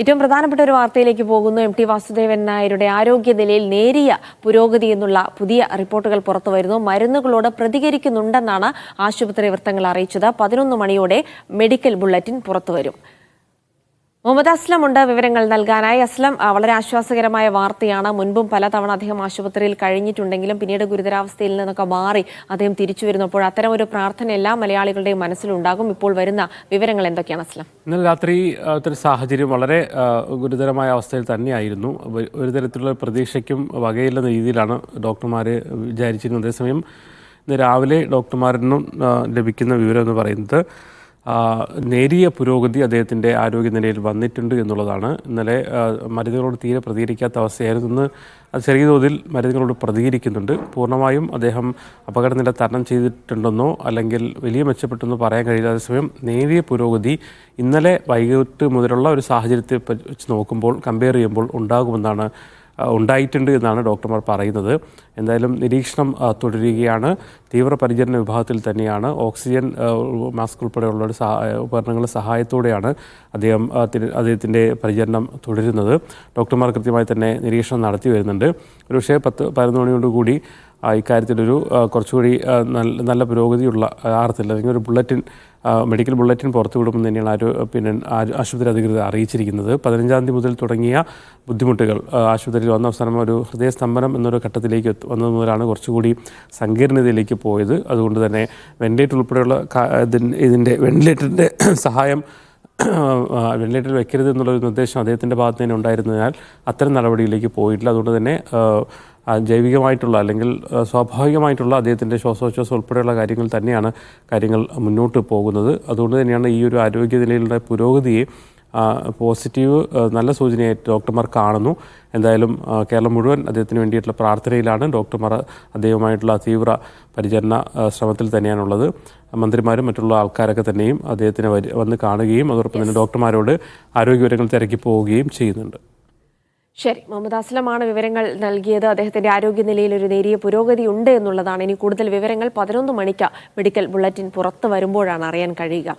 ഏറ്റവും പ്രധാനപ്പെട്ട ഒരു വാർത്തയിലേക്ക് പോകുന്നു. എം ടി വാസുദേവൻ നായരുടെ ആരോഗ്യനിലയിൽ നേരിയ പുരോഗതി എന്നുള്ള പുതിയ റിപ്പോർട്ടുകൾ പുറത്തു വരുന്നു. മരുന്നുകളോട് പ്രതികരിക്കുന്നുണ്ടെന്നാണ് ആശുപത്രി വൃത്തങ്ങൾ അറിയിച്ചത്. പതിനൊന്ന് മണിയോടെ മെഡിക്കൽ ബുള്ളറ്റിൻ പുറത്തുവരും മുഹമ്മദ് അസ്ലം ഉണ്ട് വിവരങ്ങൾ നൽകാനായി. അസ്ലം വളരെ ആശ്വാസകരമായ വാർത്തയാണ്. മുൻപും പലതവണ അദ്ദേഹം ആശുപത്രിയിൽ കഴിഞ്ഞിട്ടുണ്ടെങ്കിലും പിന്നീട് ഗുരുതരാവസ്ഥയിൽ നിന്നൊക്കെ മാറി അദ്ദേഹം തിരിച്ചു വരുന്നപ്പോൾ അത്തരം ഒരു പ്രാർത്ഥന എല്ലാ മലയാളികളുടെയും മനസ്സിലുണ്ടാകും. ഇപ്പോൾ വരുന്ന വിവരങ്ങൾ എന്തൊക്കെയാണ് അസ്ലം? ഇന്നലെ രാത്രി ഒരു സാഹചര്യം വളരെ ഗുരുതരമായ അവസ്ഥയിൽ തന്നെയായിരുന്നു. ഒരു- തരത്തിലുള്ള പ്രതീക്ഷയ്ക്കും വകയില്ലെന്ന രീതിയിലാണ് ഡോക്ടർമാർ വിചാരിച്ചിരുന്നത്. അതേസമയം ഇന്ന് രാവിലെ ഡോക്ടർമാരിൽ നിന്നും ലഭിക്കുന്ന വിവരം എന്ന് പറയുന്നത് നേരിയ പുരോഗതി അദ്ദേഹത്തിന്റെ ആരോഗ്യനിലയിൽ വന്നിട്ടുണ്ട് എന്നുള്ളതാണ്. ഇന്നലെ മരുന്നുകളോട് തീരെ പ്രതികരിക്കാത്ത അവസ്ഥയായിരുന്നു. ചെറിയ തോതിൽ മരുന്നുകളോട് പ്രതികരിക്കുന്നുണ്ട്. പൂർണമായും അദ്ദേഹം അപകടനില തരണം ചെയ്തിട്ടുണ്ടെന്നോ അല്ലെങ്കിൽ വലിയ മെച്ചപ്പെട്ടെന്നോ പറയാൻ കഴിയില്ല. അതേസമയം നേരിയ പുരോഗതി ഇന്നലെ വൈകിട്ട് മുതലുള്ള ഒരു സാഹചര്യത്തെ വെച്ച് നോക്കുമ്പോൾ കമ്പയർ ചെയ്യുമ്പോൾ ഉണ്ടാകുമെന്നാണ് ഉണ്ടായിട്ടുണ്ട് എന്നാണ് ഡോക്ടർമാർ പറയുന്നത്. എന്തായാലും നിരീക്ഷണം തുടരുകയാണ്. തീവ്രപരിചരണ വിഭാഗത്തിൽ തന്നെയാണ്. ഓക്സിജൻ മാസ്ക് ഉൾപ്പെടെയുള്ള ഒരു ഉപകരണങ്ങളുടെ സഹായത്തോടെയാണ് അദ്ദേഹം അദ്ദേഹത്തിന്റെ പരിചരണം തുടരുന്നത്. ഡോക്ടർമാർ കൃത്യമായി തന്നെ നിരീക്ഷണം നടത്തി വരുന്നുണ്ട്. ഒരുപക്ഷേ പത്ത് പതിനൊന്ന് മണിയോടുകൂടി കൂടി ഇക്കാര്യത്തിലൊരു കുറച്ചുകൂടി നല്ല നല്ല പുരോഗതിയുള്ള ആർത്തില്ല. അല്ലെങ്കിൽ ഒരു ബുള്ളറ്റിൻ മെഡിക്കൽ ബുള്ളറ്റിൻ പുറത്തുവിടുമെന്ന് തന്നെയാണ് ആരോ പിന്നെ ആശുപത്രി അധികൃതർ അറിയിച്ചിരിക്കുന്നത്. പതിനഞ്ചാം തീയതി മുതൽ തുടങ്ങിയ ബുദ്ധിമുട്ടുകൾ ആശുപത്രിയിൽ വന്ന അവസാനം ഒരു ഹൃദയസ്തംഭനം എന്നൊരു ഘട്ടത്തിലേക്ക് വന്നത് മുതലാണ് കുറച്ചുകൂടി സങ്കീർണതയിലേക്ക് പോയത്. അതുകൊണ്ട് തന്നെ വെന്റിലേറ്റർ ഉൾപ്പെടെയുള്ള ഇതിന്റെ വെന്റിലേറ്ററിന്റെ സഹായം വെന്റിലേറ്ററിൽ വെക്കരുത് എന്നുള്ളൊരു നിർദ്ദേശം അദ്ദേഹത്തിന്റെ ഭാഗത്ത് തന്നെ ഉണ്ടായിരുന്നതിനാൽ അത്തരം നടപടിയിലേക്ക് പോയിട്ടില്ല. അതുകൊണ്ട് തന്നെ ജൈവികമായിട്ടുള്ള അല്ലെങ്കിൽ സ്വാഭാവികമായിട്ടുള്ള അദ്ദേഹത്തിന്റെ ശ്വാസോച്ഛ്വാസം ഉൾപ്പെടെയുള്ള കാര്യങ്ങൾ തന്നെയാണ് കാര്യങ്ങൾ മുന്നോട്ട് പോകുന്നത്. അതുകൊണ്ട് തന്നെയാണ് ഈ ഒരു ആരോഗ്യനിലയിലുള്ള പുരോഗതിയെ പോസിറ്റീവ് നല്ല സൂചനയായിട്ട് ഡോക്ടർമാർ കാണുന്നു. എന്തായാലും കേരളം മുഴുവൻ അദ്ദേഹത്തിന് വേണ്ടിയിട്ടുള്ള പ്രാർത്ഥനയിലാണ് ഡോക്ടർമാർ അദ്ദേഹവുമായിട്ടുള്ള തീവ്ര പരിചരണ ശ്രമത്തിൽ തന്നെയാണുള്ളത്. മന്ത്രിമാരും മറ്റുള്ള ആൾക്കാരൊക്കെ തന്നെയും അദ്ദേഹത്തിനെ വരി- വന്ന് കാണുകയും അതോടൊപ്പം തന്നെ ഡോക്ടർമാരോട് ആരോഗ്യവിവരങ്ങൾ തിരക്കി പോവുകയും ചെയ്യുന്നുണ്ട്. ശരി മുഹമ്മദ് അസ്ലമാണ് വിവരങ്ങൾ നൽകിയത്. അദ്ദേഹത്തിന്റെ ആരോഗ്യനിലയിൽ ഒരു നേരിയ പുരോഗതി ഉണ്ട് എന്നുള്ളതാണ്. ഇനി കൂടുതൽ വിവരങ്ങൾ പതിനൊന്ന് മണിക്ക് മെഡിക്കൽ ബുള്ളറ്റിൻ പുറത്തു വരുമ്പോഴാണ് അറിയാൻ കഴിയുക.